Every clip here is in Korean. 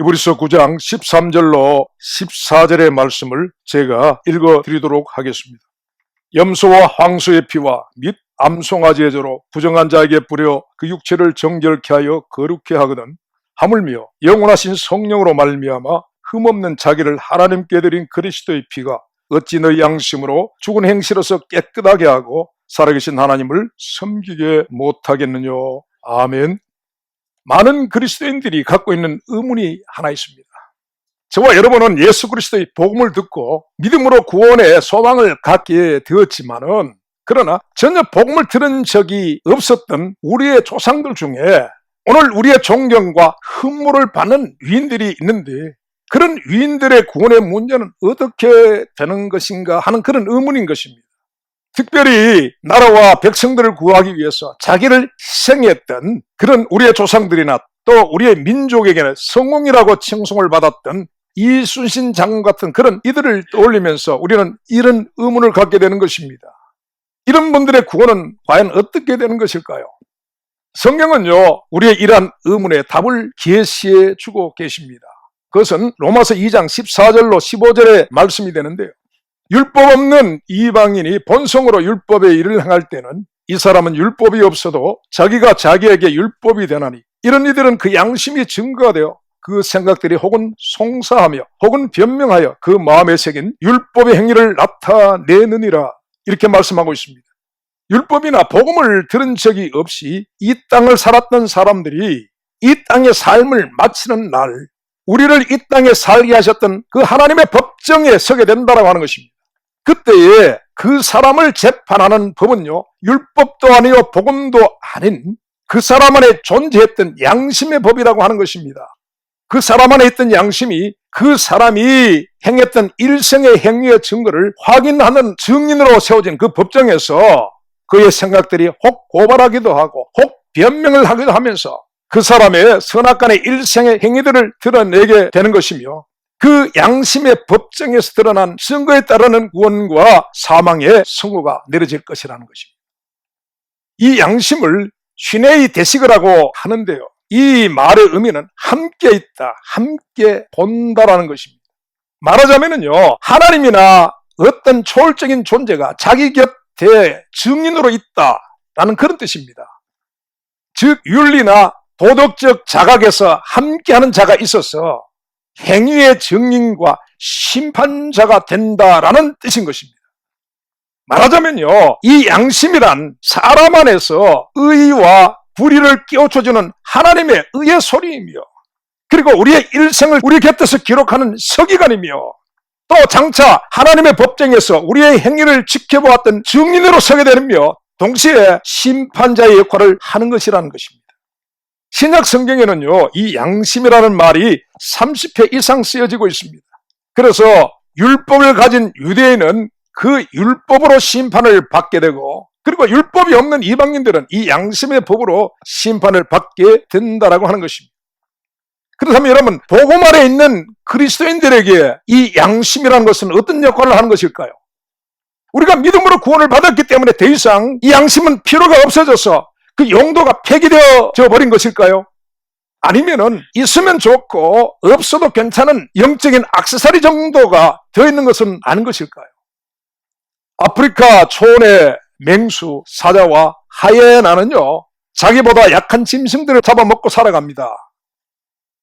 이브리서 9장 13절로 14절의 말씀을 제가 읽어 드리도록 하겠습니다. 염소와 황소의 피와 및 암송아지의 저로 부정한 자에게 뿌려 그 육체를 정결케 하여 거룩케 하거든 하물며 영원하신 성령으로 말미암아 흠없는 자기를 하나님께 드린 그리스도의 피가 어찌 너희 양심으로 죽은 행실로서 깨끗하게 하고 살아계신 하나님을 섬기게 못하겠느냐. 아멘. 많은 그리스도인들이 갖고 있는 의문이 하나 있습니다. 저와 여러분은 예수 그리스도의 복음을 듣고 믿음으로 구원의 소망을 갖게 되었지만은 그러나 전혀 복음을 들은 적이 없었던 우리의 조상들 중에 오늘 우리의 존경과 흠모를 받는 위인들이 있는데 그런 위인들의 구원의 문제는 어떻게 되는 것인가 하는 그런 의문인 것입니다. 특별히 나라와 백성들을 구하기 위해서 자기를 희생했던 그런 우리의 조상들이나 또 우리의 민족에게는 성공이라고 칭송을 받았던 이순신 장군 같은 그런 이들을 떠올리면서 우리는 이런 의문을 갖게 되는 것입니다. 이런 분들의 구원은 과연 어떻게 되는 것일까요? 성경은요, 우리의 이러한 의문에 답을 계시해 주고 계십니다. 그것은 로마서 2장 14절로 15절의 말씀이 되는데요. 율법 없는 이방인이 본성으로 율법의 일을 행할 때는 이 사람은 율법이 없어도 자기가 자기에게 율법이 되나니 이런 이들은 그 양심이 증거가 되어 그 생각들이 혹은 송사하며 혹은 변명하여 그 마음에 새긴 율법의 행위를 나타내느니라 이렇게 말씀하고 있습니다. 율법이나 복음을 들은 적이 없이 이 땅을 살았던 사람들이 이 땅의 삶을 마치는 날 우리를 이 땅에 살게 하셨던 그 하나님의 법정에 서게 된다라고 하는 것입니다. 그때에 그 사람을 재판하는 법은요, 율법도 아니요, 복음도 아닌 그 사람 안에 존재했던 양심의 법이라고 하는 것입니다. 그 사람 안에 있던 양심이 그 사람이 행했던 일생의 행위의 증거를 확인하는 증인으로 세워진 그 법정에서 그의 생각들이 혹 고발하기도 하고 혹 변명을 하기도 하면서 그 사람의 선악간의 일생의 행위들을 드러내게 되는 것이며 그 양심의 법정에서 드러난 증거에 따르는 구원과 사망의 선고가 내려질 것이라는 것입니다. 이 양심을 신의 대식이라고 하는데요. 이 말의 의미는 함께 있다, 함께 본다라는 것입니다. 말하자면요, 하나님이나 어떤 초월적인 존재가 자기 곁에 증인으로 있다라는 그런 뜻입니다. 즉, 윤리나 도덕적 자각에서 함께하는 자가 있어서 행위의 증인과 심판자가 된다라는 뜻인 것입니다. 말하자면요, 이 양심이란 사람 안에서 의와 불의를 끼워줘주는 하나님의 의의 소리이며, 그리고 우리의 일생을 우리 곁에서 기록하는 서기관이며, 또 장차 하나님의 법정에서 우리의 행위를 지켜보았던 증인으로 서게 되며, 동시에 심판자의 역할을 하는 것이라는 것입니다. 신약 성경에는요, 이 양심이라는 말이 30회 이상 쓰여지고 있습니다. 그래서 율법을 가진 유대인은 그 율법으로 심판을 받게 되고, 그리고 율법이 없는 이방인들은 이 양심의 법으로 심판을 받게 된다라고 하는 것입니다. 그렇다면 여러분, 복음 아래 있는 그리스도인들에게 이 양심이라는 것은 어떤 역할을 하는 것일까요? 우리가 믿음으로 구원을 받았기 때문에 더 이상 이 양심은 필요가 없어져서 그 용도가 폐기되어져 버린 것일까요? 아니면은 있으면 좋고 없어도 괜찮은 영적인 악세사리 정도가 되어 있는 것은 아닌 것일까요? 아프리카 초원의 맹수, 사자와 하이에나는요, 자기보다 약한 짐승들을 잡아먹고 살아갑니다.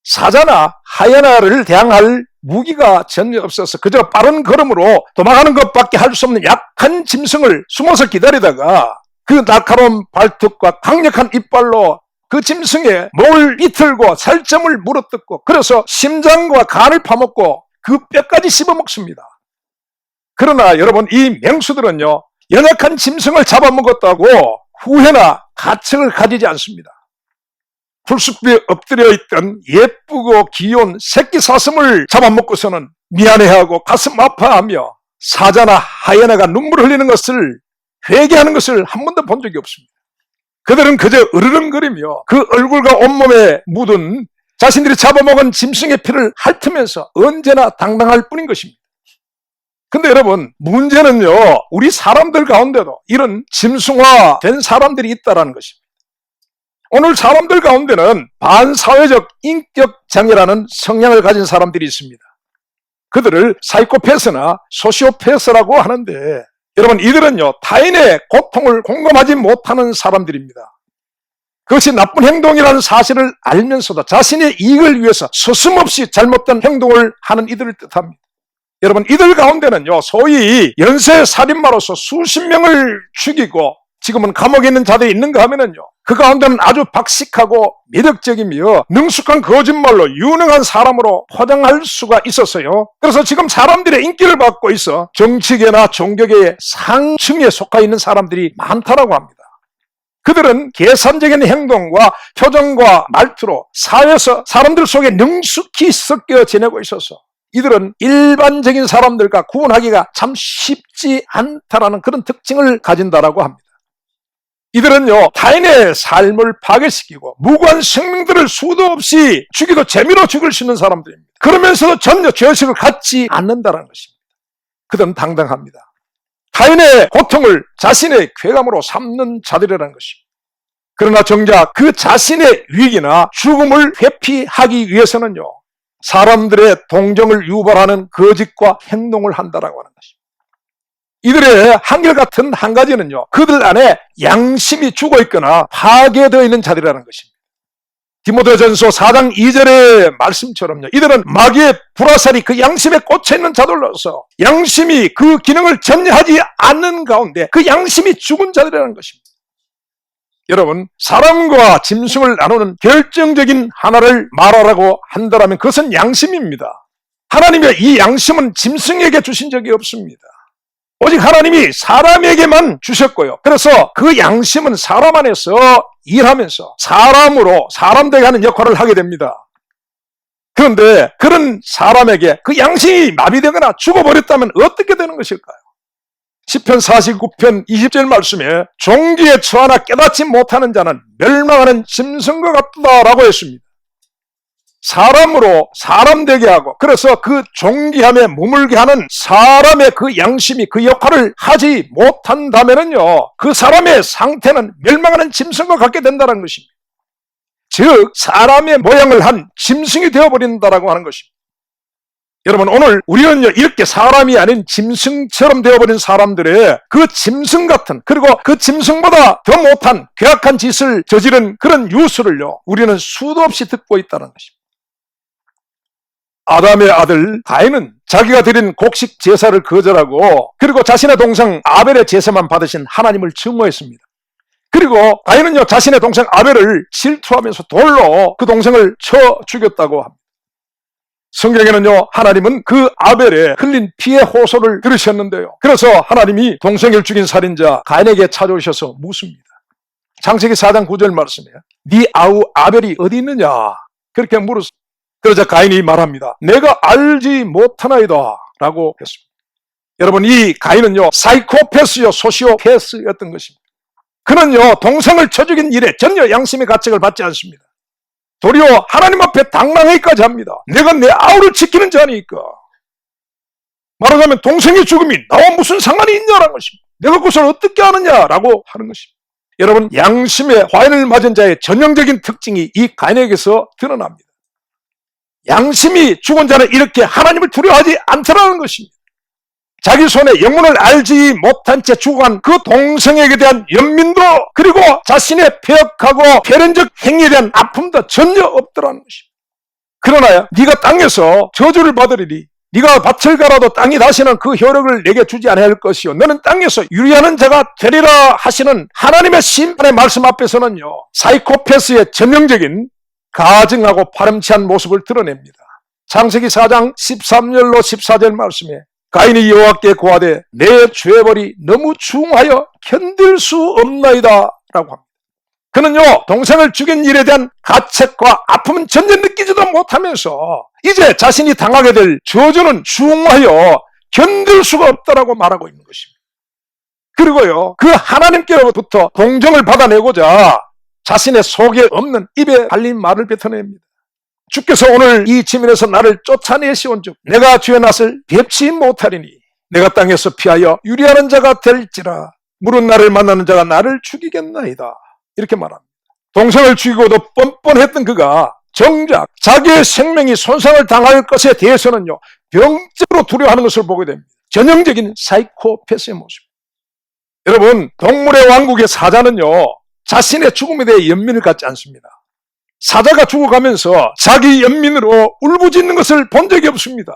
사자나 하이에나를 대항할 무기가 전혀 없어서 그저 빠른 걸음으로 도망가는 것밖에 할 수 없는 약한 짐승을 숨어서 기다리다가 그 날카로운 발톱과 강력한 이빨로 그 짐승의 목을 비틀고 살점을 물어뜯고 그래서 심장과 간을 파먹고 그 뼈까지 씹어먹습니다. 그러나 여러분 이 맹수들은요 연약한 짐승을 잡아먹었다고 후회나 가책을 가지지 않습니다. 풀숲에 엎드려 있던 예쁘고 귀여운 새끼 사슴을 잡아먹고서는 미안해하고 가슴 아파하며 사자나 하이에나가 눈물 흘리는 것을 회개하는 것을 한 번도 본 적이 없습니다. 그들은 그저 으르렁거리며 그 얼굴과 온몸에 묻은 자신들이 잡아먹은 짐승의 피를 핥으면서 언제나 당당할 뿐인 것입니다. 근데 여러분, 문제는요, 우리 사람들 가운데도 이런 짐승화 된 사람들이 있다는 것입니다. 오늘 사람들 가운데는 반사회적 인격 장애라는 성향을 가진 사람들이 있습니다. 그들을 사이코패스나 소시오패스라고 하는데 여러분 이들은요 타인의 고통을 공감하지 못하는 사람들입니다. 그것이 나쁜 행동이라는 사실을 알면서도 자신의 이익을 위해서 서슴없이 잘못된 행동을 하는 이들을 뜻합니다. 여러분 이들 가운데는요 소위 연쇄 살인마로서 수십 명을 죽이고 지금은 감옥에 있는 자들이 있는가 하면은요 그 가운데는 아주 박식하고 매력적이며 능숙한 거짓말로 유능한 사람으로 포장할 수가 있었어요. 그래서 지금 사람들의 인기를 받고 있어 정치계나 종교계의 상층에 속해 있는 사람들이 많다라고 합니다. 그들은 계산적인 행동과 표정과 말투로 사회에서 사람들 속에 능숙히 섞여 지내고 있어서 이들은 일반적인 사람들과 구분하기가 참 쉽지 않다라는 그런 특징을 가진다라고 합니다. 이들은요, 타인의 삶을 파괴시키고 무고한 생명들을 수도 없이 죽이도 재미로 죽일 수 있는 사람들입니다. 그러면서도 전혀 죄의식을 갖지 않는다는 것입니다. 그들은 당당합니다. 타인의 고통을 자신의 쾌감으로 삼는 자들이라는 것입니다. 그러나 정작 그 자신의 위기나 죽음을 회피하기 위해서는요, 사람들의 동정을 유발하는 거짓과 행동을 한다라고 하는 것입니다. 이들의 한결같은 한 가지는요, 그들 안에 양심이 죽어 있거나 파괴되어 있는 자들이라는 것입니다. 디모데전서 4장 2절의 말씀처럼요. 이들은 마귀의 불화살이 그 양심에 꽂혀 있는 자들로서 양심이 그 기능을 전혀 하지 않는 가운데 그 양심이 죽은 자들이라는 것입니다. 여러분, 사람과 짐승을 나누는 결정적인 하나를 말하라고 한다면 그것은 양심입니다. 하나님의 이 양심은 짐승에게 주신 적이 없습니다. 오직 하나님이 사람에게만 주셨고요. 그래서 그 양심은 사람 안에서 일하면서 사람으로 사람 되게 하는 역할을 하게 됩니다. 그런데 그런 사람에게 그 양심이 마비되거나 죽어버렸다면 어떻게 되는 것일까요? 10편 49편 20절 말씀에 종기에 처하나 깨닫지 못하는 자는 멸망하는 짐승과 같다라고 했습니다. 사람으로 사람 되게 하고 그래서 그 종기함에 머물게 하는 사람의 그 양심이 그 역할을 하지 못한다면은요 그 사람의 상태는 멸망하는 짐승과 같게 된다는 것입니다. 즉 사람의 모양을 한 짐승이 되어버린다라고 하는 것입니다. 여러분 오늘 우리는요 이렇게 사람이 아닌 짐승처럼 되어버린 사람들의 그 짐승 같은 그리고 그 짐승보다 더 못한 괴악한 짓을 저지른 그런 뉴스를요 우리는 수도 없이 듣고 있다는 것입니다. 아담의 아들 가인은 자기가 드린 곡식 제사를 거절하고 그리고 자신의 동생 아벨의 제사만 받으신 하나님을 증오했습니다. 그리고 가인은요 자신의 동생 아벨을 질투하면서 돌로 그 동생을 쳐 죽였다고 합니다. 성경에는요 하나님은 그 아벨의 흘린 피의 호소를 들으셨는데요. 그래서 하나님이 동생을 죽인 살인자 가인에게 찾아오셔서 묻습니다. 창세기 4장 9절 말씀에 네 아우 아벨이 어디 있느냐 그렇게 물었습니다. 그러자 가인이 말합니다. 내가 알지 못하나이다. 라고 했습니다. 여러분, 이 가인은요, 사이코패스요, 소시오패스였던 것입니다. 그는요, 동생을 쳐 죽인 일에 전혀 양심의 가책을 받지 않습니다. 도리어 하나님 앞에 당당하기까지 합니다. 내가 내 아우를 지키는 자니까. 말하자면 동생의 죽음이 나와 무슨 상관이 있냐라는 것입니다. 내가 그것을 어떻게 아느냐라고 하는 것입니다. 여러분, 양심의 화인을 맞은 자의 전형적인 특징이 이 가인에게서 드러납니다. 양심이 죽은 자는 이렇게 하나님을 두려워하지 않더라는 것입니다. 자기 손에 영문을 알지 못한 채 죽어간 그 동생에게 대한 연민도 그리고 자신의 폐역하고 계련적 행위에 대한 아픔도 전혀 없더라는 것입니다. 그러나 네가 땅에서 저주를 받으리니 네가 밭을 갈아도 땅이 다시는 그 효력을 내게 주지 않을 것이요 너는 땅에서 유리하는 자가 되리라 하시는 하나님의 심판의 말씀 앞에서는요 사이코패스의 전형적인 가증하고 파렴치한 모습을 드러냅니다. 창세기 4장 13절로 14절 말씀에 가인이 여호와께 고하되 내 죄벌이 너무 중하여 견딜 수 없나이다 라고 합니다. 그는요 동생을 죽인 일에 대한 가책과 아픔은 전혀 느끼지도 못하면서 이제 자신이 당하게 될 저주는 중하여 견딜 수가 없다라고 말하고 있는 것입니다. 그리고요 그 하나님께로부터 동정을 받아내고자 자신의 속에 없는 입에 달린 말을 뱉어냅니다. 주께서 오늘 이 지면에서 나를 쫓아내시온 즉 내가 주의 낯을 뵙지 못하리니 내가 땅에서 피하여 유리하는 자가 될지라 물은 나를 만나는 자가 나를 죽이겠나이다 이렇게 말합니다. 동생을 죽이고도 뻔뻔했던 그가 정작 자기의 생명이 손상을 당할 것에 대해서는요, 병적으로 두려워하는 것을 보게 됩니다. 전형적인 사이코패스의 모습. 여러분, 동물의 왕국의 사자는요, 자신의 죽음에 대해 연민을 갖지 않습니다. 사자가 죽어가면서 자기 연민으로 울부짖는 것을 본 적이 없습니다.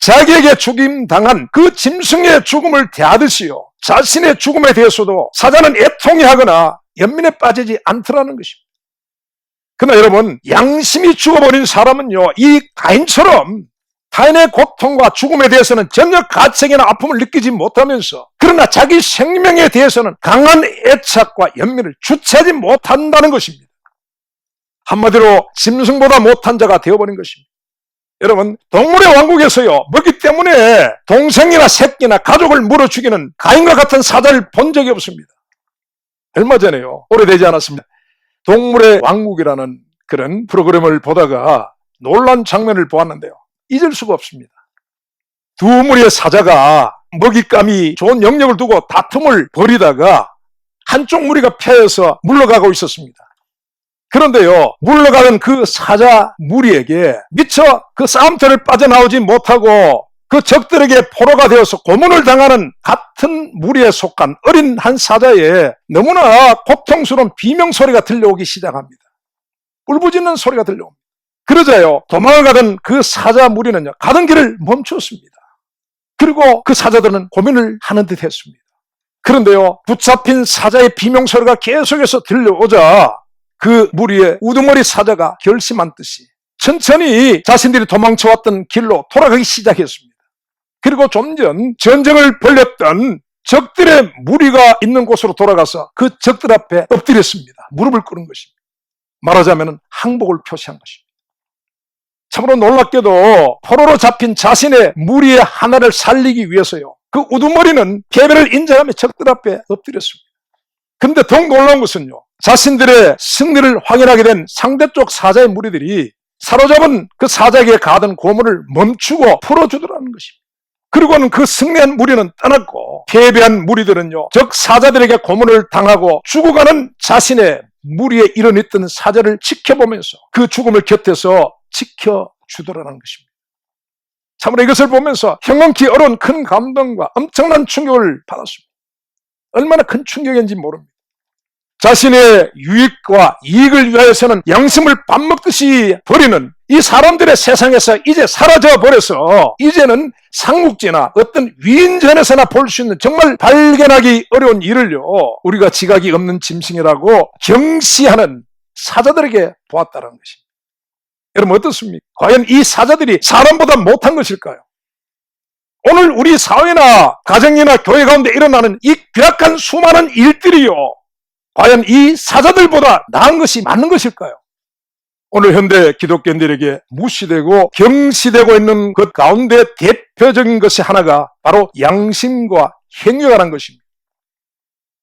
자기에게 죽임 당한 그 짐승의 죽음을 대하듯이요. 자신의 죽음에 대해서도 사자는 애통해 하거나 연민에 빠지지 않더라는 것입니다. 그러나 여러분, 양심이 죽어버린 사람은요, 이 가인처럼 타인의 고통과 죽음에 대해서는 전혀 가책이나 아픔을 느끼지 못하면서 그러나 자기 생명에 대해서는 강한 애착과 연민을 주체하지 못한다는 것입니다. 한마디로 짐승보다 못한 자가 되어버린 것입니다. 여러분, 동물의 왕국에서요, 먹기 때문에 동생이나 새끼나 가족을 물어 죽이는 가인과 같은 사자를 본 적이 없습니다. 얼마 전에요, 오래되지 않았습니다. 동물의 왕국이라는 그런 프로그램을 보다가 놀란 장면을 보았는데요. 잊을 수가 없습니다. 두 무리의 사자가 먹잇감이 좋은 영역을 두고 다툼을 벌이다가 한쪽 무리가 패해서 물러가고 있었습니다. 그런데요, 물러가는 그 사자 무리에게 미처 그 싸움터를 빠져나오지 못하고 그 적들에게 포로가 되어서 고문을 당하는 같은 무리에 속한 어린 한 사자의 너무나 고통스러운 비명 소리가 들려오기 시작합니다. 울부짖는 소리가 들려옵니다. 그러자요, 도망을 가던 그 사자 무리는요, 가던 길을 멈추었습니다. 그리고 그 사자들은 고민을 하는 듯 했습니다. 그런데요, 붙잡힌 사자의 비명소리가 계속해서 들려오자 그 무리의 우두머리 사자가 결심한 듯이 천천히 자신들이 도망쳐왔던 길로 돌아가기 시작했습니다. 그리고 좀 전 전쟁을 벌였던 적들의 무리가 있는 곳으로 돌아가서 그 적들 앞에 엎드렸습니다. 무릎을 꿇은 것입니다. 말하자면 항복을 표시한 것입니다. 참으로 놀랍게도 포로로 잡힌 자신의 무리의 하나를 살리기 위해서요. 그 우두머리는 패배를 인정하며 적들 앞에 엎드렸습니다. 근데 더 놀라운 것은요. 자신들의 승리를 확인하게 된 상대쪽 사자의 무리들이 사로잡은 그 사자에게 가던 고문을 멈추고 풀어주더라는 것입니다. 그리고는 그 승리한 무리는 떠났고 패배한 무리들은요. 적 사자들에게 고문을 당하고 죽어가는 자신의 무리에 일어났던 사자를 지켜보면서 그 죽음을 곁에서 지켜주더라는 것입니다. 참으로 이것을 보면서 형언키 어려운 큰 감동과 엄청난 충격을 받았습니다. 얼마나 큰 충격인지 모릅니다. 자신의 유익과 이익을 위하여서는 양심을 밥 먹듯이 버리는 이 사람들의 세상에서 이제 사라져 버려서 이제는 상국지나 어떤 위인전에서나 볼 수 있는 정말 발견하기 어려운 일을요 우리가 지각이 없는 짐승이라고 경시하는 사자들에게 보았다는 것입니다. 여러분 어떻습니까? 과연 이 사자들이 사람보다 못한 것일까요? 오늘 우리 사회나 가정이나 교회 가운데 일어나는 이 괴악한 수많은 일들이요 과연 이 사자들보다 나은 것이 맞는 것일까요? 오늘 현대 기독교인들에게 무시되고 경시되고 있는 것 가운데 대표적인 것이 하나가 바로 양심과 행위라는 것입니다.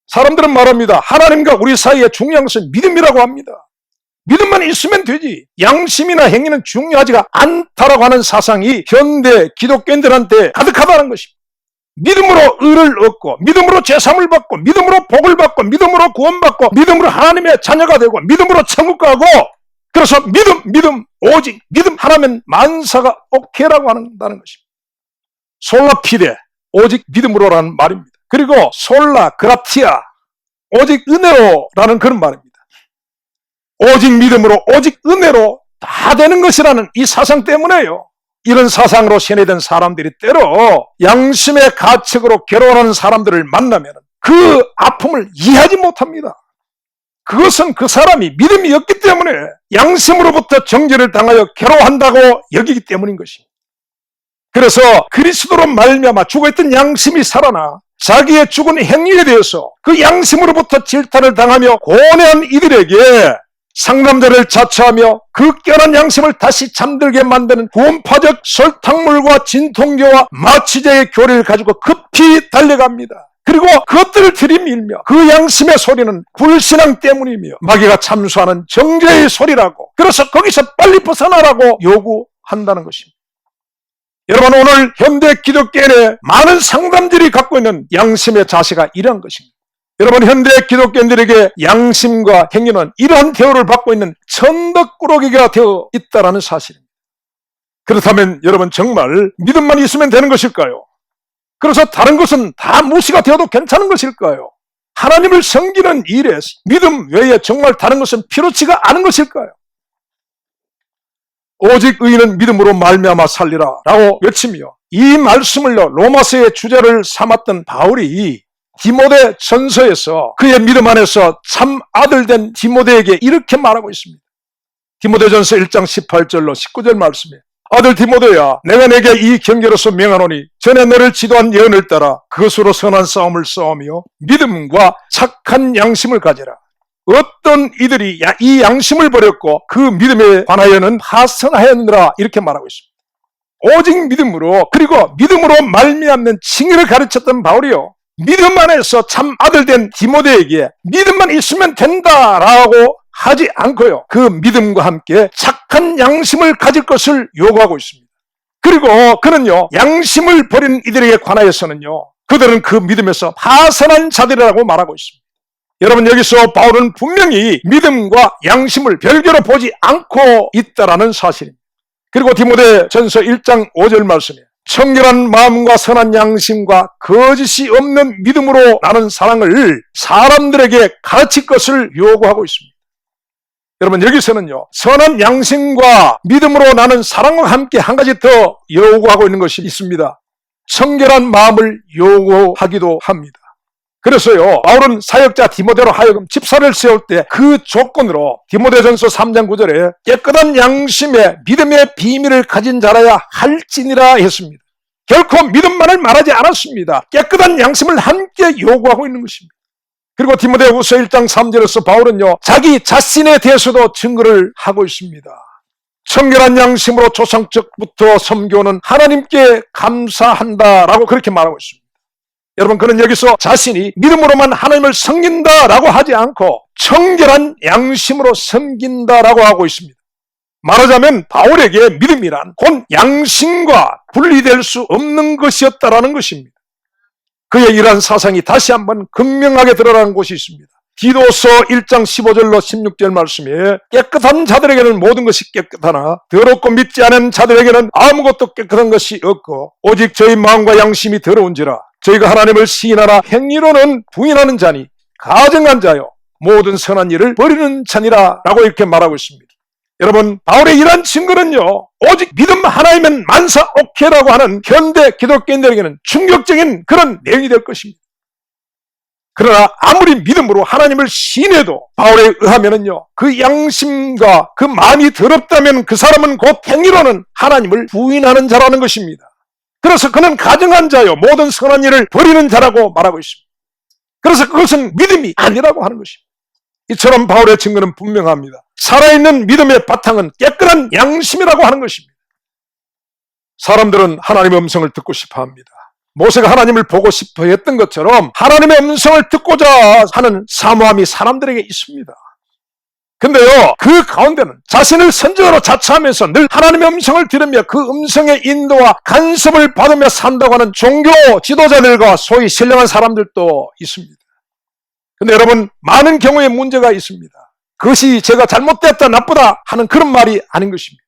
사람들은 말합니다. 하나님과 우리 사이에 중요한 것은 믿음이라고 합니다. 믿음만 있으면 되지. 양심이나 행위는 중요하지가 않다라고 하는 사상이 현대 기독교인들한테 가득하다는 것입니다. 믿음으로 의를 얻고 믿음으로 죄삼을 받고 믿음으로 복을 받고 믿음으로 구원받고 믿음으로 하나님의 자녀가 되고 믿음으로 천국 가고 그래서 믿음 믿음 오직 믿음 하나면 만사가 오케이라고 한다는 것입니다. 솔라피데 오직 믿음으로라는 말입니다. 그리고 솔라 그라티아 오직 은혜로라는 그런 말입니다. 오직 믿음으로 오직 은혜로 다 되는 것이라는 이 사상 때문에요. 이런 사상으로 세뇌된 사람들이 때로 양심의 가책으로 괴로워하는 사람들을 만나면 그 아픔을 이해하지 못합니다. 그것은 그 사람이 믿음이 없기 때문에 양심으로부터 정죄를 당하여 괴로워한다고 여기기 때문인 것입니다. 그래서 그리스도로 말미암아 죽어있던 양심이 살아나 자기의 죽은 행위에 대해서 그 양심으로부터 질타를 당하며 고뇌한 이들에게 상남자를 자처하며 그 깨어난 양심을 다시 잠들게 만드는 구원파적 설탕물과 진통교와 마취제의 교리를 가지고 급히 달려갑니다. 그리고 그것들을 들이밀며 그 양심의 소리는 불신앙 때문이며 마귀가 참수하는 정죄의 소리라고 그래서 거기서 빨리 벗어나라고 요구한다는 것입니다. 여러분 오늘 현대 기독교인의 많은 상담들이 갖고 있는 양심의 자세가 이런 것입니다. 여러분 현대 기독교인들에게 양심과 행위는 이러한 대우를 받고 있는 천덕꾸러기가 되어 있다라는 사실입니다. 그렇다면 여러분 정말 믿음만 있으면 되는 것일까요? 그래서 다른 것은 다 무시가 되어도 괜찮은 것일까요? 하나님을 섬기는 일에 믿음 외에 정말 다른 것은 필요치가 않은 것일까요? 오직 의인은 믿음으로 말미암아 살리라 라고 외치며 이 말씀을요 로마서의 주제를 삼았던 바울이 디모데 전서에서 그의 믿음 안에서 참 아들 된 디모데에게 이렇게 말하고 있습니다. 디모데전서 1장 18절로 19절 말씀에 아들 디모데야 내가 내게 이 경계로서 명하노니 전에 너를 지도한 예언을 따라 그것으로 선한 싸움을 싸우며 믿음과 착한 양심을 가지라. 어떤 이들이 야- 이 양심을 버렸고 그 믿음에 관하여는 파선하였느라 이렇게 말하고 있습니다. 오직 믿음으로 그리고 믿음으로 말미암는 칭의를 가르쳤던 바울이요. 믿음 안에서 참 아들 된 디모데에게 믿음만 있으면 된다라고 하지 않고요. 그 믿음과 함께 착한 양심을 가질 것을 요구하고 있습니다. 그리고 그는요, 양심을 버린 이들에게 관하여서는요, 그들은 그 믿음에서 파선한 자들이라고 말하고 있습니다. 여러분 여기서 바울은 분명히 믿음과 양심을 별개로 보지 않고 있다라는 사실입니다. 그리고 디모데 전서 1장 5절 말씀에 청결한 마음과 선한 양심과 거짓이 없는 믿음으로 나는 사랑을 사람들에게 가르칠 것을 요구하고 있습니다. 여러분 여기서는요 선한 양심과 믿음으로 나는 사랑과 함께 한 가지 더 요구하고 있는 것이 있습니다. 청결한 마음을 요구하기도 합니다. 그래서요, 바울은 사역자 디모데로 하여금 집사를 세울 때 그 조건으로 디모데전서 3장 9절에 깨끗한 양심에 믿음의 비밀을 가진 자라야 할지니라 했습니다. 결코 믿음만을 말하지 않았습니다. 깨끗한 양심을 함께 요구하고 있는 것입니다. 그리고 디모데후서 1장 3절에서 바울은요, 자기 자신에 대해서도 증거를 하고 있습니다. 청결한 양심으로 조상적부터 섬겨오는 하나님께 감사한다라고 그렇게 말하고 있습니다. 여러분 그는 여기서 자신이 믿음으로만 하나님을 섬긴다라고 하지 않고 청결한 양심으로 섬긴다라고 하고 있습니다. 말하자면 바울에게 믿음이란 곧 양심과 분리될 수 없는 것이었다라는 것입니다. 그의 이러한 사상이 다시 한번 극명하게 드러나는 곳이 있습니다. 디도서 1장 15절로 16절 말씀에 깨끗한 자들에게는 모든 것이 깨끗하나 더럽고 믿지 않은 자들에게는 아무것도 깨끗한 것이 없고 오직 저희 마음과 양심이 더러운지라 저희가 하나님을 시인하나 행위로는 부인하는 자니 가정한 자요 모든 선한 일을 버리는 자니라 라고 이렇게 말하고 있습니다. 여러분 바울의 이러한 증거는요 오직 믿음 하나이면 만사 오케이라고 하는 현대 기독교인들에게는 충격적인 그런 내용이 될 것입니다. 그러나 아무리 믿음으로 하나님을 신해도 바울에 의하면은요 그 양심과 그 마음이 더럽다면 그 사람은 곧 행위로는 하나님을 부인하는 자라는 것입니다. 그래서 그는 가정한 자요 모든 선한 일을 버리는 자라고 말하고 있습니다. 그래서 그것은 믿음이 아니라고 하는 것입니다. 이처럼 바울의 증거는 분명합니다. 살아있는 믿음의 바탕은 깨끗한 양심이라고 하는 것입니다. 사람들은 하나님의 음성을 듣고 싶어 합니다. 모세가 하나님을 보고 싶어 했던 것처럼 하나님의 음성을 듣고자 하는 사모함이 사람들에게 있습니다. 근데요, 그 가운데는 자신을 선지자로 자처하면서 늘 하나님의 음성을 들으며 그 음성의 인도와 간섭을 받으며 산다고 하는 종교 지도자들과 소위 신령한 사람들도 있습니다. 근데 여러분, 많은 경우에 문제가 있습니다. 그것이 제가 잘못됐다, 나쁘다 하는 그런 말이 아닌 것입니다.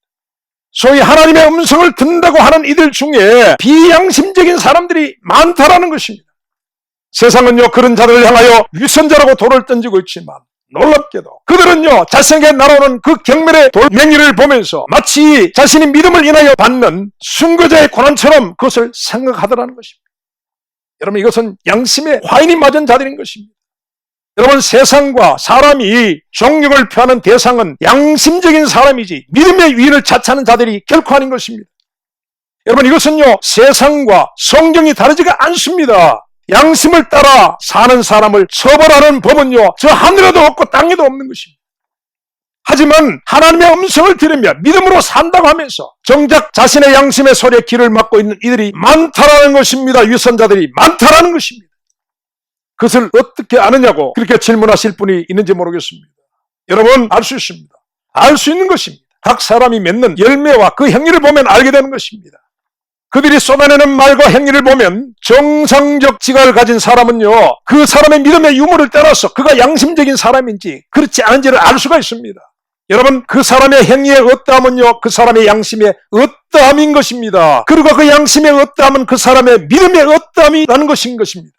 소위 하나님의 음성을 듣는다고 하는 이들 중에 비양심적인 사람들이 많다라는 것입니다. 세상은요, 그런 자들을 향하여 위선자라고 돌을 던지고 있지만, 놀랍게도 그들은요, 자신에게 날아오는 그 경멸의 돌멩이를 보면서 마치 자신이 믿음을 인하여 받는 순교자의 고난처럼 그것을 생각하더라는 것입니다. 여러분, 이것은 양심의 화인이 맞은 자들인 것입니다. 여러분 세상과 사람이 종력을 표하는 대상은 양심적인 사람이지 믿음의 위를 자처하는 자들이 결코 아닌 것입니다. 여러분 이것은요 세상과 성경이 다르지가 않습니다. 양심을 따라 사는 사람을 처벌하는 법은요 저 하늘에도 없고 땅에도 없는 것입니다. 하지만 하나님의 음성을 들으며 믿음으로 산다고 하면서 정작 자신의 양심의 소리에 귀를 막고 있는 이들이 많다라는 것입니다. 유선자들이 많다라는 것입니다. 그것을 어떻게 아느냐고 그렇게 질문하실 분이 있는지 모르겠습니다. 여러분 알 수 있습니다. 알 수 있는 것입니다. 각 사람이 맺는 열매와 그 행위를 보면 알게 되는 것입니다. 그들이 쏟아내는 말과 행위를 보면 정상적 지각을 가진 사람은요, 그 사람의 믿음의 유무를 따라서 그가 양심적인 사람인지 그렇지 않은지를 알 수가 있습니다. 여러분, 그 사람의 행위의 어떠함은요, 그 사람의 양심의 어떠함인 것입니다. 그리고 그 양심의 어떠함은 그 사람의 믿음의 어떠함이라는 것인 것입니다.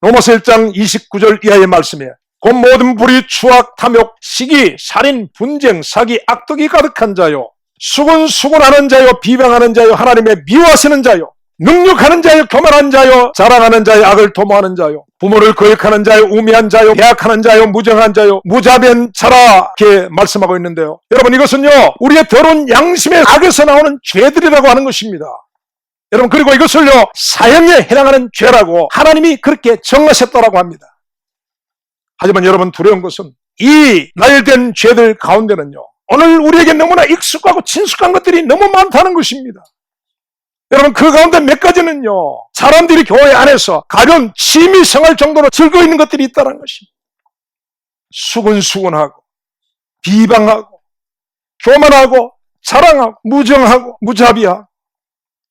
로마서 1장 29절 이하의 말씀에 곧 모든 불의, 추악, 탐욕, 시기, 살인, 분쟁, 사기, 악독이 가득한 자요. 수군 수군하는 자요, 비방하는 자요, 하나님의 미워하시는 자요, 능력하는 자요, 교만한 자요, 자랑하는 자요, 악을 도모하는 자요, 부모를 거역하는 자요, 우매한 자요, 배악하는 자요, 무정한 자요, 무자변 자라 이렇게 말씀하고 있는데요. 여러분 이것은요 우리의 더러운 양심의 악에서 나오는 죄들이라고 하는 것입니다. 여러분 그리고 이것을요 사형에 해당하는 죄라고 하나님이 그렇게 정하셨다라고 합니다. 하지만 여러분 두려운 것은 이 나열된 죄들 가운데는요 오늘 우리에게 너무나 익숙하고 친숙한 것들이 너무 많다는 것입니다. 여러분 그 가운데 몇 가지는요 사람들이 교회 안에서 가벼운 취미 생활 정도로 즐겨 있는 것들이 있다는 것입니다. 수근수근하고 비방하고 교만하고 자랑하고 무정하고 무자비하고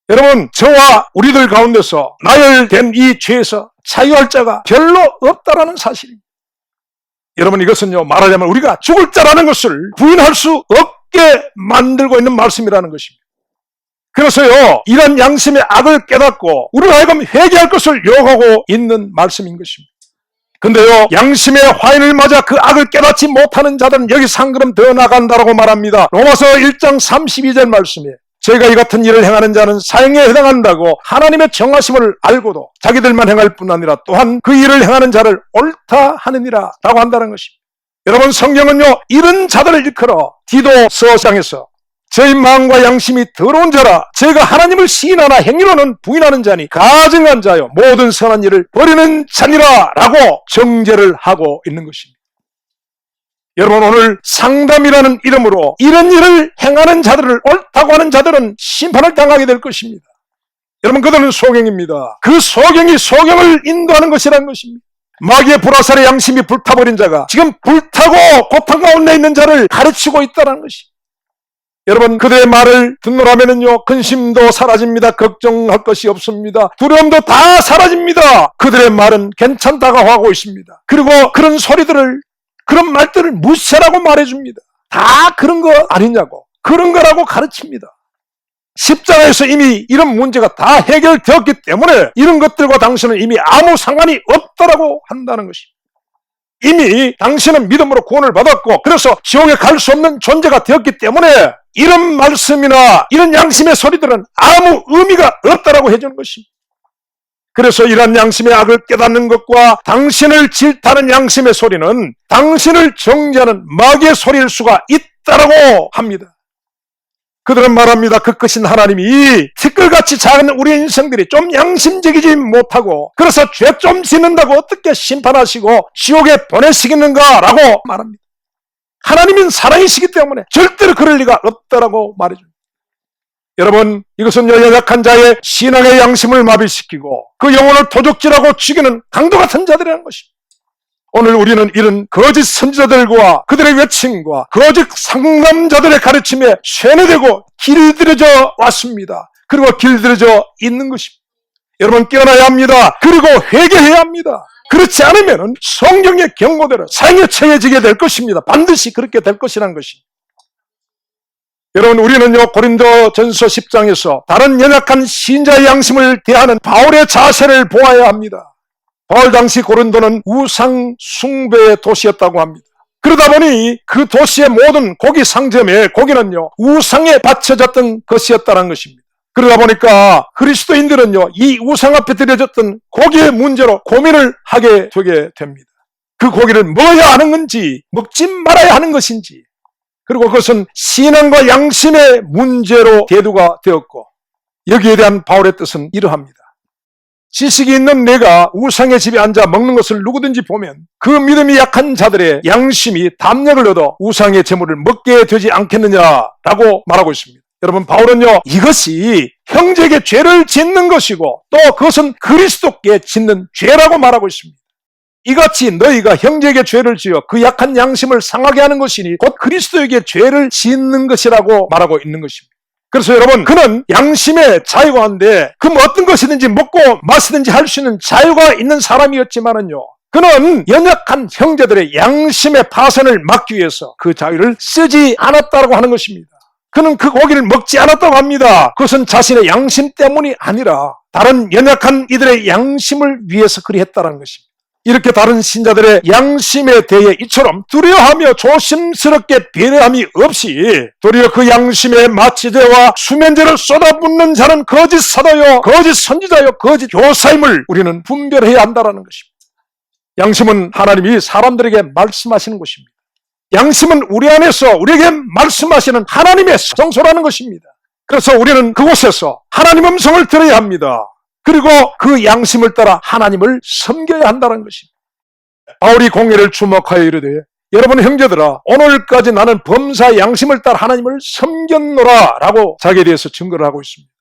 여러분 저와 우리들 가운데서 나열된 이 죄에서 자유할 자가 별로 없다라는 사실입니다. 여러분 이것은요 말하자면 우리가 죽을 자라는 것을 부인할 수 없게 만들고 있는 말씀이라는 것입니다. 그래서요 이런 양심의 악을 깨닫고 우리로 하여금 회개할 것을 요구하고 있는 말씀인 것입니다. 근데요 양심의 화인을 맞아 그 악을 깨닫지 못하는 자들은 여기서 한 걸음 더 나간다라고 말합니다. 로마서 1장 32절 말씀에 저희가 이 같은 일을 행하는 자는 사형에 해당한다고 하나님의 정하심을 알고도 자기들만 행할 뿐 아니라 또한 그 일을 행하는 자를 옳다 하느니라 라고 한다는 것입니다. 여러분 성경은요 이런 자들을 일컬어 디도서 장에서 저희 마음과 양심이 더러운 자라 제가 하나님을 시인하나 행위로는 부인하는 자니 가증한 자요 모든 선한 일을 버리는 자니라 라고 정죄를 하고 있는 것입니다. 여러분 오늘 상담이라는 이름으로 이런 일을 행하는 자들을 옳다고 하는 자들은 심판을 당하게 될 것입니다. 여러분 그들은 소경입니다. 그 소경이 소경을 인도하는 것이라는 것입니다. 마귀의 불화살의 양심이 불타버린 자가 지금 불타고 고통 가운데 있는 자를 가르치고 있다는 것입니다. 여러분 그들의 말을 듣노라면은요 근심도 사라집니다. 걱정할 것이 없습니다. 두려움도 다 사라집니다. 그들의 말은 괜찮다고 하고 있습니다. 그리고 그런 소리들을 그런 말들을 무시하라고 말해줍니다. 다 그런 거 아니냐고 그런 거라고 가르칩니다. 십자가에서 이미 이런 문제가 다 해결되었기 때문에 이런 것들과 당신은 이미 아무 상관이 없다라고 한다는 것입니다. 이미 당신은 믿음으로 구원을 받았고 그래서 지옥에 갈 수 없는 존재가 되었기 때문에 이런 말씀이나 이런 양심의 소리들은 아무 의미가 없다라고 해주는 것입니다. 그래서 이런 양심의 악을 깨닫는 것과 당신을 질타하는 양심의 소리는 당신을 정죄하는 마귀의 소리일 수가 있다라고 합니다. 그들은 말합니다. 그 끝인 하나님이 티끌같이 작은 우리 인생들이 좀 양심적이지 못하고 그래서 죄 좀 짓는다고 어떻게 심판하시고 지옥에 보내시겠는가라고 말합니다. 하나님은 사랑이시기 때문에 절대로 그럴 리가 없다라고 말해줍니다. 여러분 이것은 연약한 자의 신앙의 양심을 마비시키고 그 영혼을 도적질하고 죽이는 강도 같은 자들이라는 것입니다. 오늘 우리는 이런 거짓 선지자들과 그들의 외침과 거짓 상담자들의 가르침에 쇠뇌되고 길들여져 왔습니다. 그리고 길들여져 있는 것입니다. 여러분 깨어나야 합니다. 그리고 회개해야 합니다. 그렇지 않으면 성경의 경고대로 사형에 처해지게 될 것입니다. 반드시 그렇게 될 것이라는 것입니다. 여러분 우리는요 고린도 전서 10장에서 다른 연약한 신자의 양심을 대하는 바울의 자세를 보아야 합니다. 바울 당시 고린도는 우상 숭배의 도시였다고 합니다. 그러다 보니 그 도시의 모든 고기 상점에 고기는요 우상에 바쳐졌던 것이었다는 것입니다. 그러다 보니까 그리스도인들은요 이 우상 앞에 드려졌던 고기의 문제로 고민을 하게 되게 됩니다. 그 고기를 먹어야 하는 건지 먹지 말아야 하는 것인지 그리고 그것은 신앙과 양심의 문제로 대두가 되었고 여기에 대한 바울의 뜻은 이러합니다. 지식이 있는 내가 우상의 집에 앉아 먹는 것을 누구든지 보면 그 믿음이 약한 자들의 양심이 담력을 얻어 우상의 재물을 먹게 되지 않겠느냐라고 말하고 있습니다. 여러분 바울은요 이것이 형제에게 죄를 짓는 것이고 또 그것은 그리스도께 짓는 죄라고 말하고 있습니다. 이같이 너희가 형제에게 죄를 지어 그 약한 양심을 상하게 하는 것이니 곧 그리스도에게 죄를 짓는 것이라고 말하고 있는 것입니다. 그래서 여러분, 그는 양심의 자유가 한데, 그 어떤 것이든지 먹고 마시든지 할 수 있는 자유가 있는 사람이었지만은요, 그는 연약한 형제들의 양심의 파선을 막기 위해서 그 자유를 쓰지 않았다고 하는 것입니다. 그는 그 고기를 먹지 않았다고 합니다. 그것은 자신의 양심 때문이 아니라 다른 연약한 이들의 양심을 위해서 그리 했다는 것입니다. 이렇게 다른 신자들의 양심에 대해 이처럼 두려워하며 조심스럽게 배려함이 없이 도리어 그 양심의 마취제와 수면제를 쏟아붓는 자는 거짓 사도요, 거짓 선지자요, 거짓 교사임을 우리는 분별해야 한다는 것입니다. 양심은 하나님이 사람들에게 말씀하시는 것입니다. 양심은 우리 안에서 우리에게 말씀하시는 하나님의 성소라는 것입니다. 그래서 우리는 그곳에서 하나님 음성을 들어야 합니다. 그리고 그 양심을 따라 하나님을 섬겨야 한다는 것입니다. 바울이 공예를 주목하여 이르되 여러분 형제들아 오늘까지 나는 범사 양심을 따라 하나님을 섬겼노라 라고 자기에 대해서 증거를 하고 있습니다.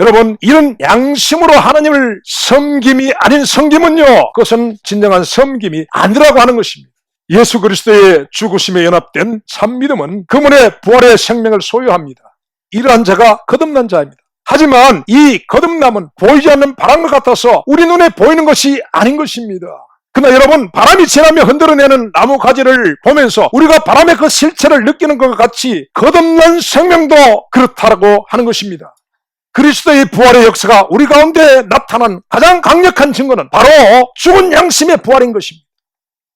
여러분 이런 양심으로 하나님을 섬김이 아닌 섬김은요 그것은 진정한 섬김이 아니라고 하는 것입니다. 예수 그리스도의 죽으심에 연합된 참 믿음은 그분의 부활의 생명을 소유합니다. 이러한 자가 거듭난 자입니다. 하지만 이 거듭남은 보이지 않는 바람과 같아서 우리 눈에 보이는 것이 아닌 것입니다. 그러나 여러분 바람이 지나며 흔들어내는 나무 가지를 보면서 우리가 바람의 그 실체를 느끼는 것과 같이 거듭난 생명도 그렇다라고 하는 것입니다. 그리스도의 부활의 역사가 우리 가운데 나타난 가장 강력한 증거는 바로 죽은 양심의 부활인 것입니다.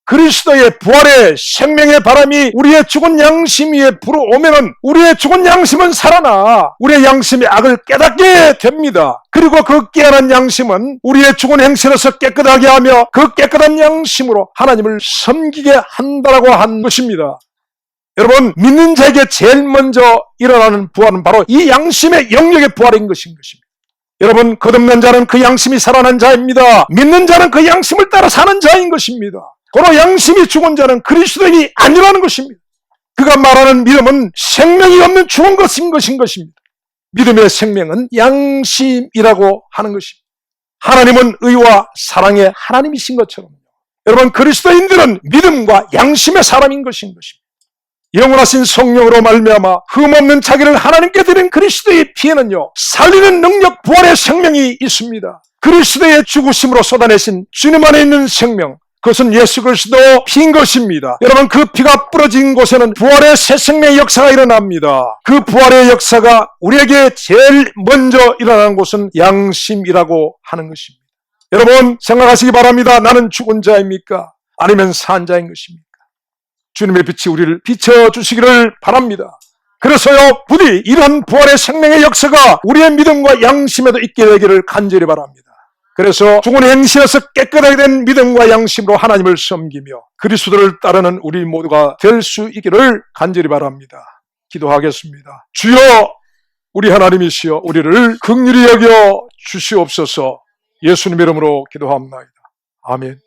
그리스도의 부활의 생명의 바람이 우리의 죽은 양심 위에 불어오면은 우리의 죽은 양심은 살아나 우리의 양심의 악을 깨닫게 됩니다. 그리고 그 깨어난 양심은 우리의 죽은 행실에서 깨끗하게 하며 그 깨끗한 양심으로 하나님을 섬기게 한다라고 한 것입니다. 여러분 믿는 자에게 제일 먼저 일어나는 부활은 바로 이 양심의 영역의 부활인 것인 것입니다. 여러분 거듭난 자는 그 양심이 살아난 자입니다. 믿는 자는 그 양심을 따라 사는 자인 것입니다. 고로 양심이 죽은 자는 그리스도인이 아니라는 것입니다. 그가 말하는 믿음은 생명이 없는 죽은 것인 것인 것입니다. 믿음의 생명은 양심이라고 하는 것입니다. 하나님은 의와 사랑의 하나님이신 것처럼 여러분 그리스도인들은 믿음과 양심의 사람인 것인 것입니다. 영원하신 성령으로 말미암아 흠없는 자기를 하나님께 드린 그리스도의 피에는요 살리는 능력 부활의 생명이 있습니다. 그리스도의 죽으심으로 쏟아내신 주님 안에 있는 생명 그것은 예수 그리스도 피인 것입니다. 여러분 그 피가 뿌려진 곳에는 부활의 새 생명의 역사가 일어납니다. 그 부활의 역사가 우리에게 제일 먼저 일어나는 곳은 양심이라고 하는 것입니다. 여러분 생각하시기 바랍니다. 나는 죽은 자입니까? 아니면 산 자인 것입니까? 주님의 빛이 우리를 비춰주시기를 바랍니다. 그래서요 부디 이러한 부활의 생명의 역사가 우리의 믿음과 양심에도 있게 되기를 간절히 바랍니다. 그래서 죽은 행실에서 깨끗하게 된 믿음과 양심으로 하나님을 섬기며 그리스도를 따르는 우리 모두가 될 수 있기를 간절히 바랍니다. 기도하겠습니다. 주여 우리 하나님이시여 우리를 극률히 여겨 주시옵소서 예수님 이름으로 기도합니다. 아멘.